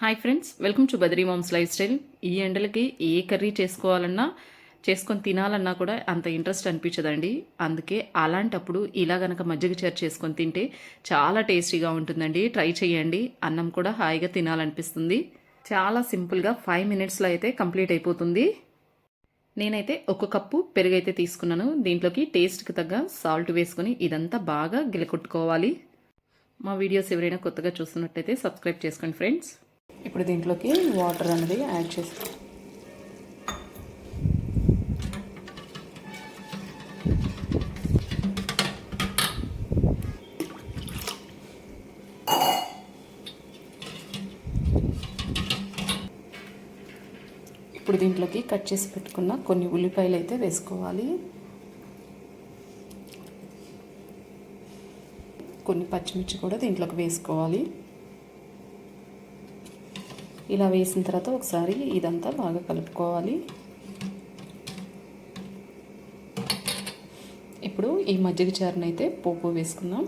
Hi friends welcome to Badri moms lifestyle. ఈ ఎండలకి ఏ curry చేసుకోవాలన్నా చేసుకొని తినాలన్నా కూడా అంత ఇంట్రెస్ట్ అనిపించదండి. అందుకే అలాంటప్పుడు ఇలా గనక మజ్జిగ చేరు చేసుకొని తింటే చాలా టేస్టీగా ఉంటుందండి. ట్రై చేయండి. అన్నం కూడా హాయిగా తినాలనిపిస్తుంది. చాలా సింపుల్గా ఫైవ్ మినిట్స్లో అయితే కంప్లీట్ అయిపోతుంది. నేనైతే ఒక కప్పు పెరుగు అయితే తీసుకున్నాను. దీంట్లోకి టేస్ట్కి తగ్గ సాల్ట్ వేసుకొని ఇదంతా బాగా గిలకొట్టుకోవాలి మా వీడియోస్ ఎవరైనా కొత్తగా చూస్తున్నట్టయితే సబ్స్క్రైబ్ చేసుకోండి ఫ్రెండ్స్. ఇప్పుడు దీంట్లోకి వాటర్ అనేది యాడ్ చేసి ఇప్పుడు దీంట్లోకి కట్ చేసి పెట్టుకున్న కొన్ని ఉల్లిపాయలు అయితే వేసుకోవాలి. కొన్ని పచ్చిమిర్చి కూడా దీంట్లోకి వేసుకోవాలి. ఇలా వేసిన తర్వాత ఒకసారి ఇదంతా బాగా కలుపుకోవాలి. ఇప్పుడు ఈ మజ్జిగ చారుని అయితే పోపు వేసుకుందాం.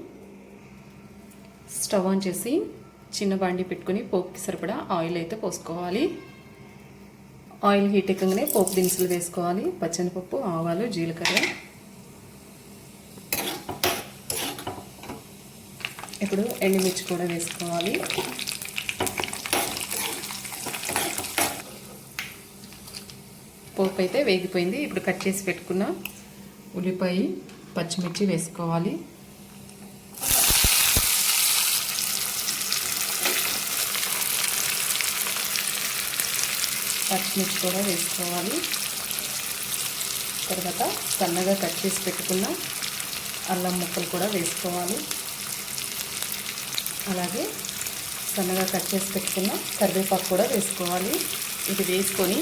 స్టవ్ ఆన్ చేసి చిన్న బాండి పెట్టుకుని పోపుకి సరిపడా ఆయిల్ అయితే పోసుకోవాలి. ఆయిల్ హీట్ ఎక్కగానే పోపు దినుసులు వేసుకోవాలి. పచ్చనిపప్పు ఆవాలు జీలకర్ర. ఇప్పుడు ఎండుమిర్చి కూడా వేసుకోవాలి. పోపు అయితే వేగిపోయింది. ఇప్పుడు కట్ చేసి పెట్టుకున్న ఉల్లిపాయ పచ్చిమిర్చి వేసుకోవాలి. పచ్చిమిర్చి కూడా వేసుకోవాలి. తర్వాత సన్నగా కట్ చేసి పెట్టుకున్న అల్లం ముక్కలు కూడా వేసుకోవాలి. అలాగే సన్నగా కట్ చేసి పెట్టుకున్న కరివేపాకు కూడా వేసుకోవాలి. ఇది వేసుకొని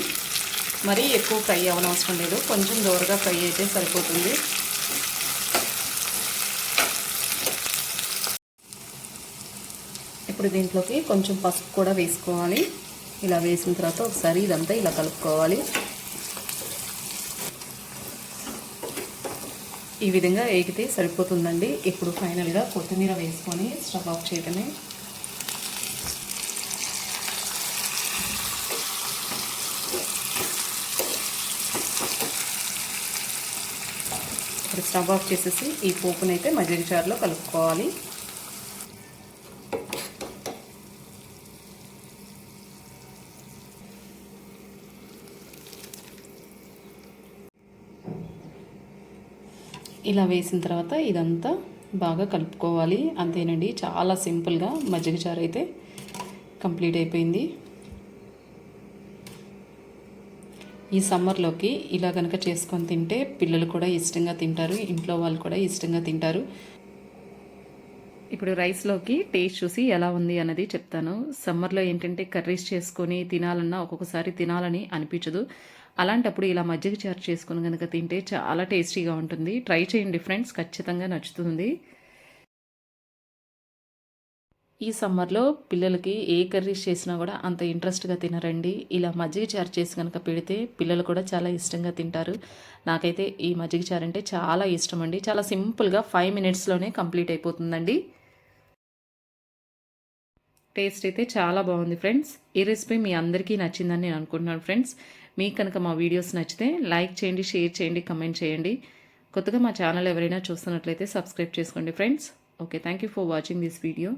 మరీ ఎక్కువ ఫ్రై అవ్వనవసరం లేదు. కొంచెం దూరగా ఫ్రై అయితే సరిపోతుంది. ఇప్పుడు దీంట్లోకి కొంచెం పసుపు కూడా వేసుకోవాలి. ఇలా వేసిన తర్వాత ఒకసారి ఇదంతా ఇలా కలుపుకోవాలి. ఈ విధంగా ఏగితే సరిపోతుందండి. ఇప్పుడు ఫైనల్గా కొత్తిమీర వేసుకొని స్టవ్ ఆఫ్ చేయటమే. ఇప్పుడు స్టవ్ ఆఫ్ చేసేసి ఈ పోపునైతే మజ్జిగ చారులో కలుపుకోవాలి. ఇలా వేసిన తర్వాత ఇదంతా బాగా కలుపుకోవాలి. అంతేనండి చాలా సింపుల్గా మజ్జిగ చారు అయితే కంప్లీట్ అయిపోయింది. ఈ సమ్మర్లోకి ఇలా కనుక చేసుకొని తింటే పిల్లలు కూడా ఇష్టంగా తింటారు ఇంట్లో వాళ్ళు కూడా ఇష్టంగా తింటారు. ఇప్పుడు రైస్లోకి టేస్ట్ చూసి ఎలా ఉంది అన్నది చెప్తాను. సమ్మర్లో ఏంటంటే కర్రీస్ చేసుకొని తినాలన్నా ఒక్కొక్కసారి తినాలని అనిపించదు. అలాంటప్పుడు ఇలా మజ్జిగ చారు చేసుకుని కనుక తింటే చాలా టేస్టీగా ఉంటుంది. ట్రై చేయండి ఫ్రెండ్స్ ఖచ్చితంగా నచ్చుతుంది. ఈ సమ్మర్లో పిల్లలకి ఏ కర్రీస్ చేసినా కూడా అంత ఇంట్రెస్ట్గా తినరండి. ఇలా మజ్జిగ చారు చేసి కనుక పెడితే పిల్లలు కూడా చాలా ఇష్టంగా తింటారు. నాకైతే ఈ మజ్జిగ చారు అంటే చాలా ఇష్టం అండి చాలా సింపుల్గా ఫైవ్ మినిట్స్లోనే కంప్లీట్ అయిపోతుందండి. టేస్ట్ అయితే చాలా బాగుంది ఫ్రెండ్స్. ఈ రెసిపీ మీ అందరికీ నచ్చిందని నేను అనుకుంటున్నాను ఫ్రెండ్స్. మీకు కనుక మా వీడియోస్ నచ్చితే లైక్ చేయండి షేర్ చేయండి కమెంట్ చేయండి. కొత్తగా మా ఛానల్ ఎవరైనా చూస్తున్నట్లయితే సబ్స్క్రైబ్ చేసుకోండి friends. Okay thank you for watching this video.